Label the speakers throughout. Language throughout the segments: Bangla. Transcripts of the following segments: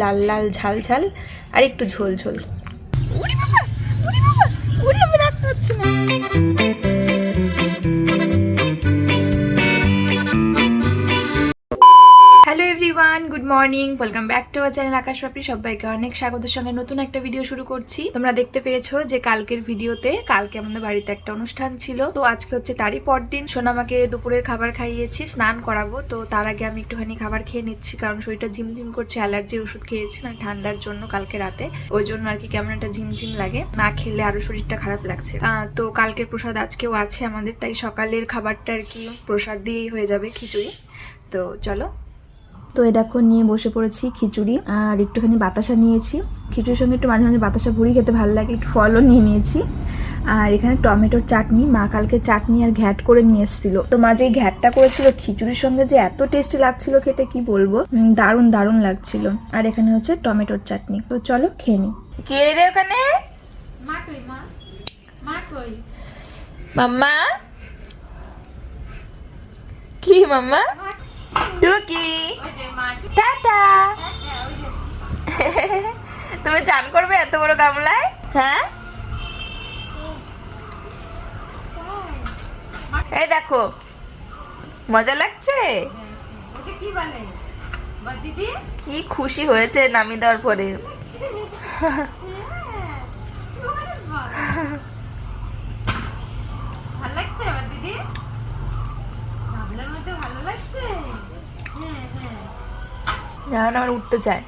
Speaker 1: লাল লাল ঝাল ঝাল আর একটু ঝোল ঝোল। Hello everyone good morning welcome back to our channel Akash Papri সবাইকে অনেক স্বাগতের সঙ্গে নতুন একটা ভিডিও শুরু করছি। তোমরা দেখতে পেয়েছ যে কালকের ভিডিওতে কালকে আমাদের বাড়িতে একটা অনুষ্ঠান ছিল। তো আজকে হচ্ছে তারই পরদিন। সোনামাকে দুপুরের খাবার খাইয়েছি, স্নান করাবো। তো তার আগে আমি একটুখানি খাবার খেয়ে নিচ্ছি, কারণ শরীরটা ঝিমঝিম করছে, অ্যালার্জির ওষুধ খেয়েছি না, ঠান্ডার জন্য কালকে রাতে। ওই জন্য আর কি কেমন একটা ঝিমঝিম লাগে। না খেলে আরও শরীরটা খারাপ লাগছে। তো কালকের প্রসাদ আজকেও আছে আমাদের, তাই সকালের খাবারটা আর কি প্রসাদ দিয়েই হয়ে যাবে খিচুড়ি। তো চলো তো এ দেখো নিয়ে বসে পড়েছি খিচুড়ি আর একটুখানি বাতাসা নিয়েছি। খিচুড়ির সঙ্গে একটু মাঝে মাঝে বাতাসা ভুড়ি খেতে ভালো লাগে একটু ফলও নিয়ে নিয়েছি। আর এখানে টমেটোর চাটনি মা কালকে চাটনি আর ঘ্যাট করে নিয়ে এসেছিল। তো মা যে এই ঘ্যাটটা করেছিল খিচুড়ির সঙ্গে যে এত টেস্টি লাগছিল খেতে কি বলব? দারুণ দারুণ লাগছিল। আর এখানে হচ্ছে টমেটোর চাটনি। তো চলো খেয়ে নি। কে রে ওখানে? মাম্মা? কি মাম্মা? টুকি টাটা তুমি চান করবে এত বড় গামলায়? হ্যাঁ? এই দেখো মজা লাগছে? কি খুশি হয়েছে নামি দেওয়ার পরে
Speaker 2: ভালো লাগছে আমার দিদি ভাবলার মধ্যে ভালো লাগছে হ্যাঁ হ্যাঁ
Speaker 1: এখন আমার উঠতে চায়।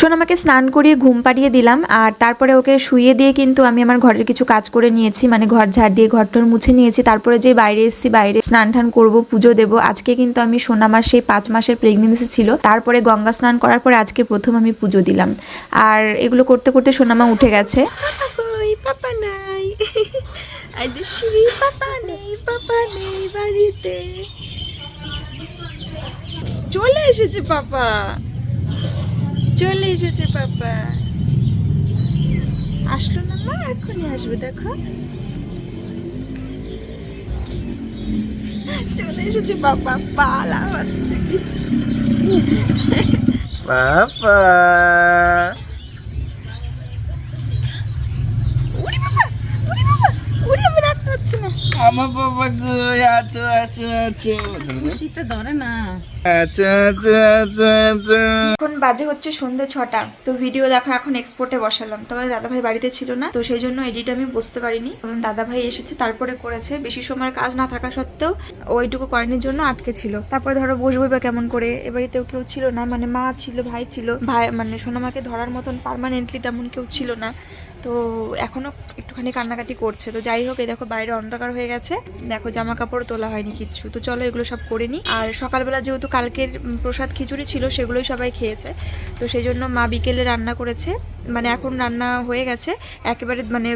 Speaker 1: সোনামাকে স্নান করিয়ে ঘুম পাড়িয়ে দিলাম আর তারপরে ওকে শুয়ে দিয়ে কিন্তু আমি আমার ঘরের কিছু কাজ করে নিয়েছি মানে ঘর ঝাড় দিয়ে ঘর টর মুছে নিয়েছি। তারপরে যে বাইরে এসেছি বাইরে স্নান টান করব পুজো দেবো। আজকে কিন্তু আমি সোনামার সেই পাঁচ মাসের প্রেগনেন্সি ছিল। তারপরে গঙ্গা স্নান করার পরে আজকে প্রথম আমি পুজো দিলাম। আর এগুলো করতে করতে সোনামা উঠে গেছে। পাপা নাই। পাপা নেই পাপা নেই বাড়িতে। চলে এসেছে পাপা। চলে এসেছে পাপা। আসলো না মা? এখনই আসবে, দেখো। চলে এসেছে পাপা, পালা হচ্ছে
Speaker 3: পাপা
Speaker 1: উড়ি বাবা উড়ি বাবা উড়ি আমি না
Speaker 3: আমার বাবা গো আছো আছো আছো।
Speaker 2: খুশিতে ধরে না।
Speaker 1: এখন বাজে হচ্ছে সন্ধ্যে ছটা তো ভিডিও দেখা এখন এক্সপোর্টে বসালাম। তবে দাদাভাই বাড়িতে ছিল না তো সেই জন্য এডিট আমি বুঝতে পারিনি। কারণ দাদাভাই এসেছে তারপরে করেছে। বেশি সময় কাজ না থাকা সত্ত্বেও ওইটুকু করানোর জন্য আটকে ছিল। তারপরে ধরো বসবো বা কেমন করে? এ বাড়িতেও কেউ ছিল না মানে মা ছিল ভাই ছিল। ভাই মানে সোনামাকে ধরার মতন পার্মানেন্টলি তেমন কেউ ছিল না। তো এখনও একটুখানি কান্নাকাটি করছে। তো যাই হোক, এই দেখো বাইরে অন্ধকার হয়ে গেছে। দেখো জামা কাপড় তোলা হয়নি কিচ্ছু। তো চলো এগুলো সব করে নিই। আর সকালবেলা যেহেতু কালকের প্রসাদ খিচুড়ি ছিল, সেগুলোই সবাই খেয়েছে। তো সেই জন্য মা বিকেলে রান্না করেছে। মানে এখন রান্না হয়ে গেছে। একেবারে মানে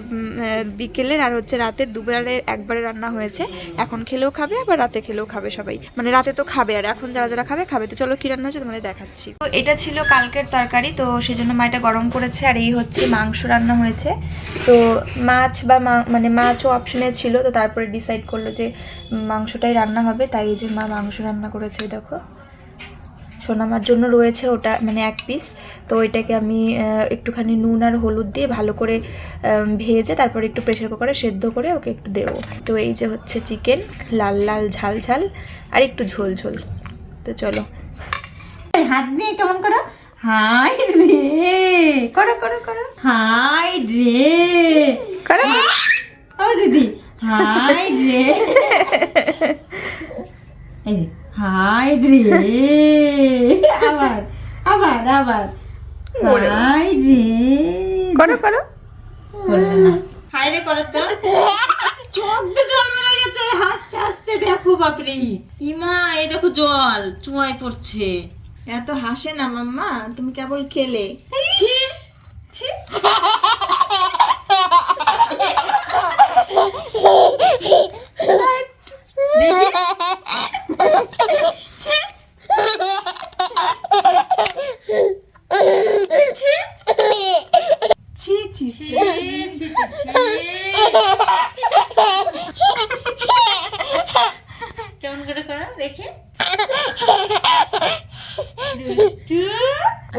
Speaker 1: বিকেলের আর হচ্ছে রাতের দুবারে একবারে রান্না হয়েছে। এখন খেলেও খাবে, আবার রাতে খেলেও খাবে সবাই। মানে রাতে তো খাবে আর, এখন যারা যারা খাবে খাবে। তো চলো কি রান্না হয়েছে তোমাদের দেখাচ্ছি। তো এটা ছিল কালকের তরকারি, তো সেই জন্য মা এটা গরম করেছে। আর এই হচ্ছে মাংস রান্না হয়েছে। তো মাছ বা মানে মাছও অপশনে ছিল। তো তারপরে ডিসাইড করল যে মাংসটাই রান্না হবে। তাই এই যে মা মাংস রান্না করেছে দেখো। সোনামার জন্য রয়েছে ওটা মানে এক পিস তো ওইটাকে আমি একটুখানি নুন আর হলুদ দিয়ে ভালো করে ভেজে তারপরে একটু প্রেশার কুকারে সেদ্ধ করে ওকে একটু দেবো। তো এই যে হচ্ছে চিকেন লাল লাল ঝাল ঝাল আর একটু ঝোল ঝোল। তো চলো।
Speaker 2: হাত দিয়ে কেমন করো? হাই রে! করো করো করো। হাই রে!
Speaker 1: করো।
Speaker 2: ও দিদি হাই রে! এই হাই রে। আবার আবার আবার। হাই রে।
Speaker 1: করো করো।
Speaker 2: হাই রে করো তো চোখ জল বেরিয়ে গেছে। হাসতে হাসতে দেখো বাপরে। ইমা এই দেখো জল চুয়ায় পড়ছে।
Speaker 1: এত হাসে না মাম্মা। তুমি কেবল খেলে।
Speaker 2: ছি, ছি,
Speaker 1: ছি, ছি।
Speaker 2: দেখে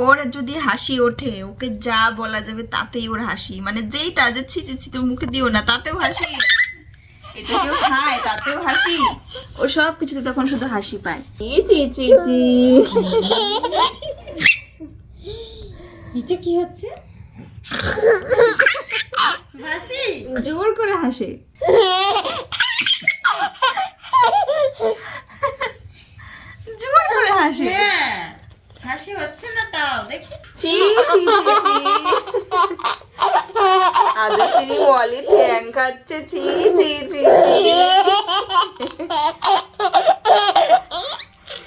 Speaker 1: ওর যদি হাসি ওঠে ওকে যা বলা যাবে তাতেই ওর হাসি মানে যেইটা যে ছি ছি তো মুখে দিও না তাতেও হাসি এটা কেউ খায় তাতেও হাসি। ও সব কিছুতে তখন শুধু হাসি পায়। চি চি চি
Speaker 2: নিচে কি হচ্ছে? হাসি?
Speaker 1: জোর করে হাসে। জোর করে হাসে।
Speaker 2: হ্যাঁ হাসি হচ্ছে না তাও দেখি।
Speaker 1: চি চি চি আদর্শিনী বলে ঠ্যাং খাচ্ছে চি চি চি চি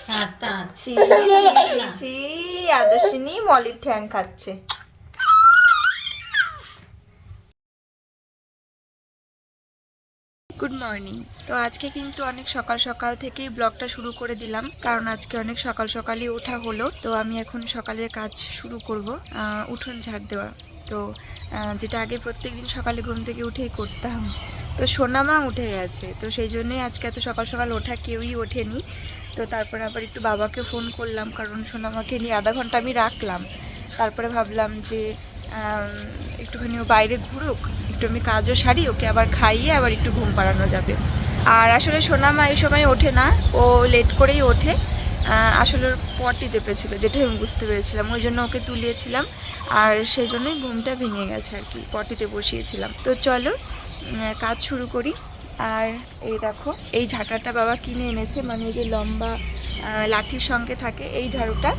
Speaker 2: হ্যাঁ তা
Speaker 1: ছি ছি ছি। ছি আদর্শিনী মলির ঠ্যাং খাচ্ছে। গুড মর্নিং তো আজকে কিন্তু অনেক সকাল সকাল থেকেই ব্লগটা শুরু করে দিলাম কারণ আজকে অনেক সকাল সকালই ওঠা হলো তো আমি এখন সকালের কাজ শুরু করব আহ, উঠোন ঝাড় দেওয়া। তো যেটা আগে প্রত্যেক দিন সকালে ঘুম থেকে উঠেই করতাম। তো সোনামা উঠে গেছে, তো সেই জন্যই আজকে এত সকাল সকাল ওঠা কেউই ওঠেনি। তো তারপরে আবার একটু বাবাকে ফোন করলাম, কারণ সোনামাকে নিয়ে আধা ঘণ্টা আমি রাখলাম। তারপরে ভাবলাম যে একটুখানি ও বাইরে ঘুরুক, একটু আমি কাজও সারি, ওকে আবার খাইয়ে আবার একটু ঘুম পাড়ানো যাবে। আর আসলে সোনামা এই সময় ওঠে না, ও লেট করেই ওঠে। আহ, আসলে ওর পটি চেপেছিল যেটা আমি বুঝতে পেরেছিলাম ওই জন্য ওকে তুলিয়েছিলাম আর সেই জন্যই ঘুমটা ভেঙে গেছে আর কি পটিতে বসিয়েছিলাম। তো চলো কাজ শুরু করি। আর এই দেখো এই ঝাঁটাটা বাবা কিনে এনেছে মানে এই যে লম্বা লাঠির সঙ্গে থাকে এই ঝাড়ুটা।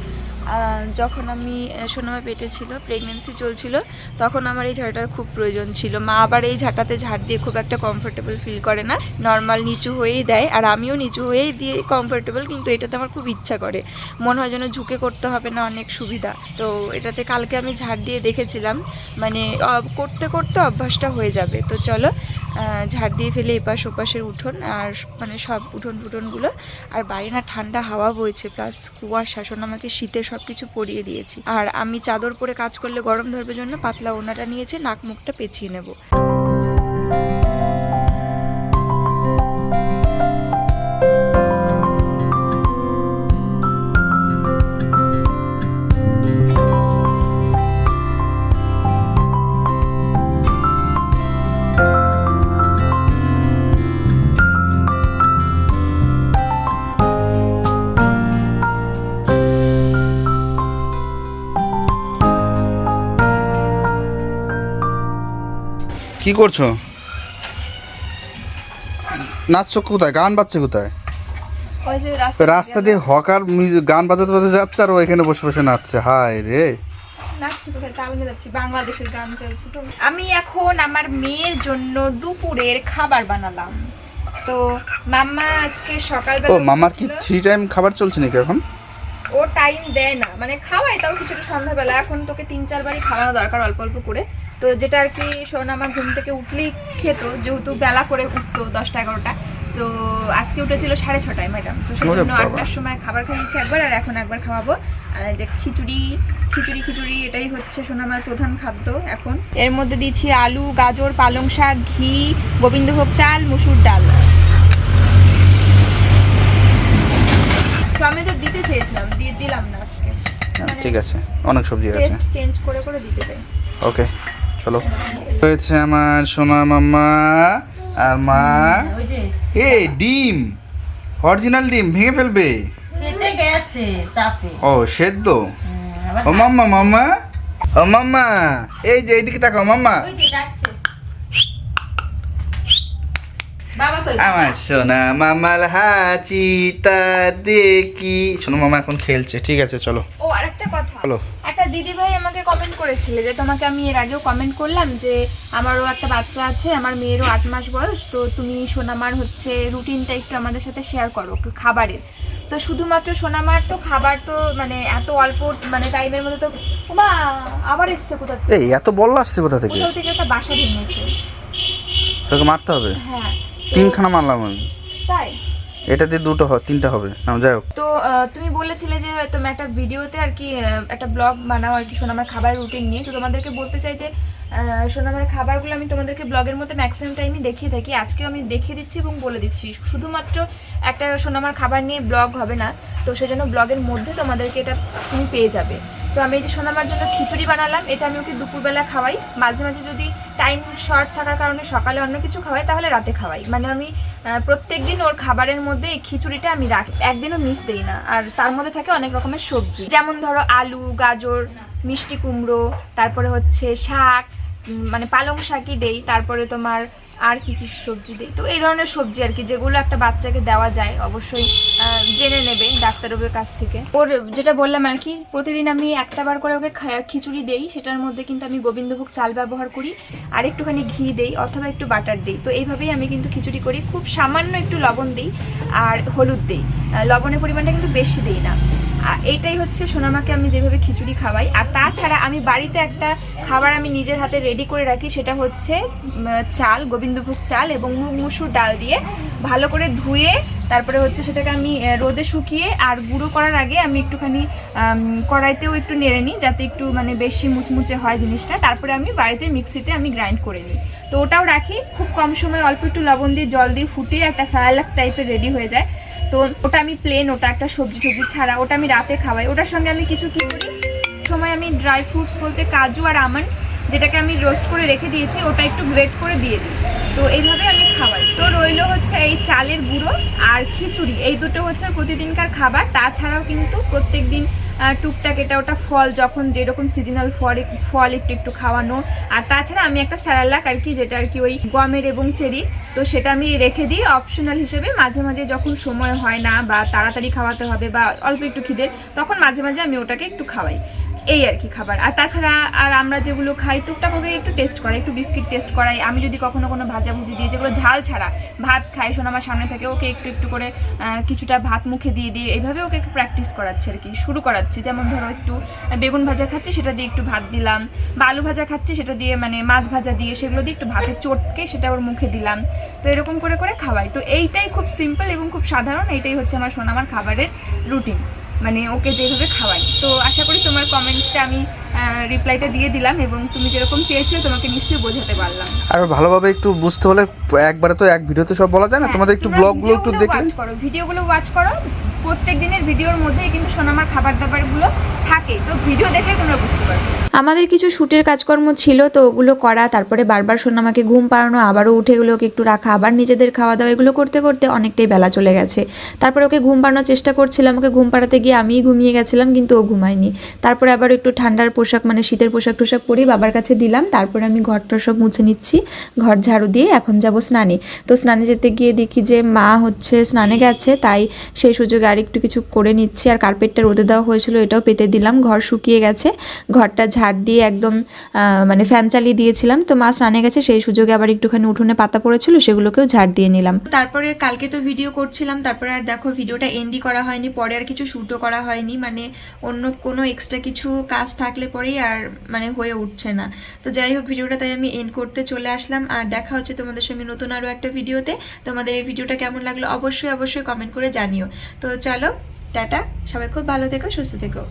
Speaker 1: যখন আমি সোনামা পেটে ছিল প্রেগনেন্সি চলছিল, তখন আমার এই ঝাড়ুটার খুব প্রয়োজন ছিল। মা আবার এই ঝাঁটাতে ঝাড় দিয়ে খুব একটা কমফোর্টেবল ফিল করে না। নর্মাল নিচু হয়েই দেয়, আর আমিও নিচু হয়েই দিয়ে কমফোর্টেবল কিন্তু এটাতে আমার খুব ইচ্ছা করে। মনে হয় যেন ঝুঁকে করতে হবে না, অনেক সুবিধা। তো এটাতে কালকে আমি ঝাড় দিয়ে দেখেছিলাম। মানে করতে করতে অভ্যাসটা হয়ে যাবে। তো চলো ঝাড় দিয়ে ফেলে এপাশ ওপাশের উঠোন আর মানে সব উঠোন ফুটনগুলো আর বাড়ি না ঠান্ডা হাওয়া বইছে প্লাস কুয়াশা শোন আমাকে শীতে সব কিছু পরিয়ে দিয়েছি। আর আমি চাদর পরে কাজ করলে গরম ধরবে জন্য পাতলা ওনাটা নিয়েছে, নাক মুখটা পেঁচিয়ে নেব।
Speaker 3: কি করছ? নাচছো কোথায়? গান বাজছে কোথায়? রাস্তা দিয়ে হকার মিউজি- গান বাজাতে বাজাতে যাচ্ছে আর ও এখানে বসে বসে নাচছে। হায় রে।
Speaker 1: নাচছি কোথায়? তাল মেলাচ্ছি বাংলাদেশের গান চলছে তো। আমি এখন আমার মেয়ের জন্য দুপুরের খাবার বানালাম। তো মাম্মা আজকে
Speaker 3: ও
Speaker 1: সকালবেলা
Speaker 3: মামার কি থ্রি টাইম খাবার চলছে নাকি এখন?
Speaker 1: ও টাইম দেয় না। মানে খাওয়াই তাও কিছুটা সন্ধ্যাবেলা। এখন তোকে তিন চারবারই খাওয়ানো দরকার অল্প অল্প করে। তো যেটা আর কি শোন আমার ঘুম থেকে উঠলেই খেত যেহেতু বেলা করে উঠতো দশটা এগারোটা। তো আজকে উঠেছিল সাড়ে ছটায় ম্যাডাম তো সেই জন্য আটটার সময় খাবার খাইয়েছি একবার আর এখন একবার খাওয়াবো। আর যে খিচুড়ি খিচুড়ি খিচুড়ি এটাই হচ্ছে সোনামার প্রধান খাদ্য এখন। এর মধ্যে দিচ্ছি আলু গাজর পালং শাক ঘি গোবিন্দভোগ চাল মুসুর ডাল। টমেটো দিতে চেয়েছিলাম দিয়ে দিলাম না আজকে।
Speaker 3: হ্যাঁ, ঠিক আছে অনেক সবজি আছে।
Speaker 1: টেস্ট চেঞ্জ করে করে দিতে চাই।
Speaker 3: ওকে চলো। হয়েছে আমার সোনা মাম্মা আর মা।
Speaker 2: ওই
Speaker 3: এ ডিম অরিজিনাল ডিম ভেঙে ফেলবে।
Speaker 2: ফেটে গেছে চাপে।
Speaker 3: ও সেদ্ধ। ও মাম্মা মাম্মা। ও মাম্মা এই যে এইদিকে তাকাও মাম্মা
Speaker 2: ওই যে ডাকছে বাবা কই
Speaker 3: আমার সোনা মামাল হাচিটা দেখি। সোনা মামা এখন খেলছে ঠিক আছে চলো।
Speaker 1: ও আরেকটা কথা।
Speaker 3: চলো
Speaker 1: একটা দিদি ভাই আমাকে কমেন্ট করেছিলে যে তোমাকে আমি এর আগেও কমেন্ট করলাম যে আমারও একটা বাচ্চা আছে আমার মেয়েরও আট মাস বয়স তো তুমি সোনামার হচ্ছে রুটিনটা একটু আমাদের সাথে শেয়ার করো খাবারের। তো শুধুমাত্র সোনামার তো খাবার তো মানে এত অল্প মানে টাইমের মধ্যে তো মা আবার এসছে কোথাও থেকে?
Speaker 3: এই এত বল আসছে কোথা থেকে?
Speaker 1: কোথাও থেকে একটা বাসা ভেঙেছে।
Speaker 3: তোকে মারতে হবে?
Speaker 1: হ্যাঁ।
Speaker 3: তিনখানা মারলাম আমি।
Speaker 1: তাই?
Speaker 3: এটা দিয়ে দুটো হয় তিনটা হবে। না যাই হোক।
Speaker 1: তো তুমি বলেছিলে যে তুমি একটা ভিডিওতে আর কি একটা ব্লগ বানাও আর কি শোনো আমার খাবার রুটিন নিয়ে। তো তোমাদেরকে বলতে চাই যে সোনামার খাবারগুলো আমি তোমাদেরকে ব্লগের মধ্যে ম্যাক্সিমাম টাইমই দেখিয়ে থাকি। আজকেও আমি দেখিয়ে দিচ্ছি এবং বলে দিচ্ছি। শুধুমাত্র একটা সোনামার খাবার নিয়ে ব্লগ হবে না। তো সেজন্য ব্লগের মধ্যে তোমাদেরকে এটা তুমি পেয়ে যাবে। তো আমি এই যে সোনামার জন্য খিচুড়ি বানালাম, এটা আমি ওকে দুপুরবেলা খাওয়াই। মাঝে মাঝে যদি টাইম শর্ট থাকার কারণে সকালে অন্য কিছু খাওয়াই, তাহলে রাতে খাওয়াই। মানে আমি প্রত্যেক দিন ওর খাবারের মধ্যে এই খিচুড়িটা আমি রাখি, একদিনও মিস দিই না। আর তার মধ্যে থাকে অনেক রকমের সবজি। যেমন ধরো আলু, গাজর, মিষ্টি কুমড়ো, তারপরে হচ্ছে শাক মানে পালং শাকই দেই। তারপরে তোমার আর কি কি সবজি দেই তো এই ধরনের সবজি আর কি, যেগুলো একটা বাচ্চাকে দেওয়া যায়, অবশ্যই জেনে নেবে ডাক্তারবাবুর কাছ থেকে। ওর যেটা বললাম আর কি, প্রতিদিন আমি একটা বার করে ওকে খিচুড়ি দেই, সেটার মধ্যে কিন্তু আমি গোবিন্দভোগ চাল ব্যবহার করি, আর একটুখানি ঘি দেই, অথবা একটু বাটার দিই। তো এইভাবেই আমি কিন্তু খিচুড়ি করি, খুব সামান্য একটু লবণ দিই, আর হলুদ দিই। লবণের পরিমাণটা কিন্তু বেশি দিই না। এইটাই হচ্ছে সোনামাকে আমি যেভাবে খিচুড়ি খাওয়াই। আর তাছাড়া আমি বাড়িতে একটা খাবার আমি নিজের হাতে রেডি করে রাখি, সেটা হচ্ছে চাল, গোবিন্দভোগ চাল এবং মুগ মুসুর ডাল দিয়ে ভালো করে ধুয়ে, তারপরে হচ্ছে সেটাকে আমি রোদে শুকিয়ে আর গুঁড়ো করার আগে আমি একটুখানি কড়াইতেও একটু নেড়ে নিই, যাতে একটু মানে বেশি মুচমুচে হয় জিনিসটা। তারপরে আমি বাড়িতে মিক্সিতে আমি গ্রাইন্ড করে নিই। তো ওটাও রাখি, খুব কম সময় অল্প একটু লবণ দিয়ে জল দিয়ে ফুটিয়ে একটা সালালাক টাইপের রেডি হয়ে যায়। তো ওটা আমি প্লেন ওটা একটা সবজি সবজি ছাড়া, ওটা আমি রাতে খাওয়াই। ওটার সঙ্গে আমি কিছু কি করি? সময় আমি ড্রাই ফ্রুটস বলতে কাজু আর আমন্ড, যেটাকে আমি রোস্ট করে রেখে দিয়েছি, ওটা একটু গ্রেট করে দিয়ে দিই। তো এইভাবে আমি খাওয়াই। তো রইল হচ্ছে এই চালের গুঁড়ো আর খিচুড়ি। এই দুটো হচ্ছে প্রতিদিনকার খাবার। তাছাড়াও কিন্তু প্রত্যেক দিন টুকটাক এটা ওটা ফল, যখন যেরকম সিজনাল ফল ফল একটু একটু খাওয়ানো। আর তাছাড়া আমি একটা স্যালালাক আর কি, যেটা আর কি ওই গমের এবং চেরি, তো সেটা আমি রেখে দিই অপশনাল হিসেবে। মাঝে মাঝে যখন সময় হয় না বা তাড়াতাড়ি খাওয়াতে হবে বা অল্প একটু খিদের তখন মাঝে মাঝে আমি ওটাকে একটু খাওয়াই। এই আর কি খাবার। আর তাছাড়া আর আমরা যেগুলো খাই, টুকটাক ওকে একটু টেস্ট করাই, একটু বিস্কিট টেস্ট করাই। আমি যদি কখনো কোনো ভাজাভুজি দিই, যেগুলো ঝাল ছাড়া, ভাত খাই শোনো আমার সামনে থাকে ওকে একটু একটু করে কিছুটা ভাত মুখে দিয়ে দিয়ে এইভাবে ওকে একটু প্র্যাকটিস করাচ্ছে আর কি, শুরু করাচ্ছি। যেমন ধরো একটু বেগুন ভাজা খাচ্ছি, সেটা দিয়ে একটু ভাত দিলাম। বা আলু ভাজা খাচ্ছি, সেটা দিয়ে মানে মাছ ভাজা দিয়ে সেগুলো দিয়ে একটু ভাতে চটকে সেটা ওর মুখে দিলাম। তো এরকম করে করে খাওয়াই। তো এইটাই খুব সিম্পল এবং খুব সাধারণ, এইটাই হচ্ছে আমার সোনামার খাবারের রুটিন মানে ওকে যেভাবে খাওয়াই। তো আশা করি তোমার কমেন্টটা আমি রিপ্লাইটা দিয়ে দিলাম এবং তুমি যেরকম চেয়েছিলে তোমাকে নিশ্চয়ই বোঝাতে পারলাম।
Speaker 3: আর ভালোভাবে একটু বুঝতে হলে একবারে তো এক ভিডিওতে সব বলা যায় না? তোমাদের একটু
Speaker 1: হ্যাঁ,
Speaker 3: ব্লগগুলো একটু
Speaker 1: দেখে ভিডিওগুলো ওয়াচ করো প্রত্যেক দিনের ভিডিওর মধ্যেই কিন্তু সোনামার খাবার দাবারগুলো থাকে। তো ভিডিও দেখলে তোমরা বুঝতে পারবে। আমাদের কিছু শুটের কাজকর্ম ছিল, তো ওগুলো করা, তারপরে বারবার সোনামাকে ঘুম পাড়ানো, আবারও উঠে এগুলোকে একটু রাখা, আবার নিজেদের খাওয়া দাওয়া এগুলো করতে করতে অনেকটাই বেলা চলে গেছে। তারপরে ওকে ঘুম পাড়ানোর চেষ্টা করছিলাম, ওকে ঘুম পাড়াতে গিয়ে আমিই ঘুমিয়ে গেছিলাম, কিন্তু ও ঘুমায়নি। তারপরে আবার একটু ঠান্ডার পোশাক মানে শীতের পোশাক টোশাক পরি বাবার কাছে দিলাম, তারপরে আমি ঘরটা সব মুছে নিচ্ছি, ঘর ঝাড়ু দিয়ে এখন যাব স্নানে। তো স্নানে যেতে গিয়ে দেখি যে মা হচ্ছে স্নানে গেছে, তাই সেই সুযোগে আর একটু কিছু করে নিচ্ছি। আর কার্পেটটা রোদে দেওয়া হয়েছিল, এটাও পেতে দিলাম। ঘর শুকিয়ে গেছে। ঘরটা ঝাড় দিয়ে একদম মানে ফ্যান চালিয়ে দিয়েছিলাম। তো মা স্নানে গেছে, সেই সুযোগে আবার একটুখানি উঠোনে পাতা পড়েছিল, সেগুলোকেও ঝাড় দিয়ে নিলাম। তারপরে কালকে তো ভিডিও করছিলাম, তারপরে আর দেখো ভিডিওটা এন্ডি করা হয়নি, পরে আর কিছু শ্যুটও করা হয়নি। মানে অন্য কোনো এক্সট্রা কিছু কাজ থাকলে পরেই আর মানে হয়ে উঠছে না। তো যাই হোক ভিডিওটা তাই আমি এন্ড করতে চলে আসলাম। আর দেখা হচ্ছে তোমাদের সঙ্গে নতুন আরও একটা ভিডিওতে তোমাদের এই ভিডিওটা কেমন লাগল? অবশ্যই অবশ্যই কমেন্ট করে জানিও। তো চলো টাটা সবাই খুব ভালো থেকো সুস্থ থেকো।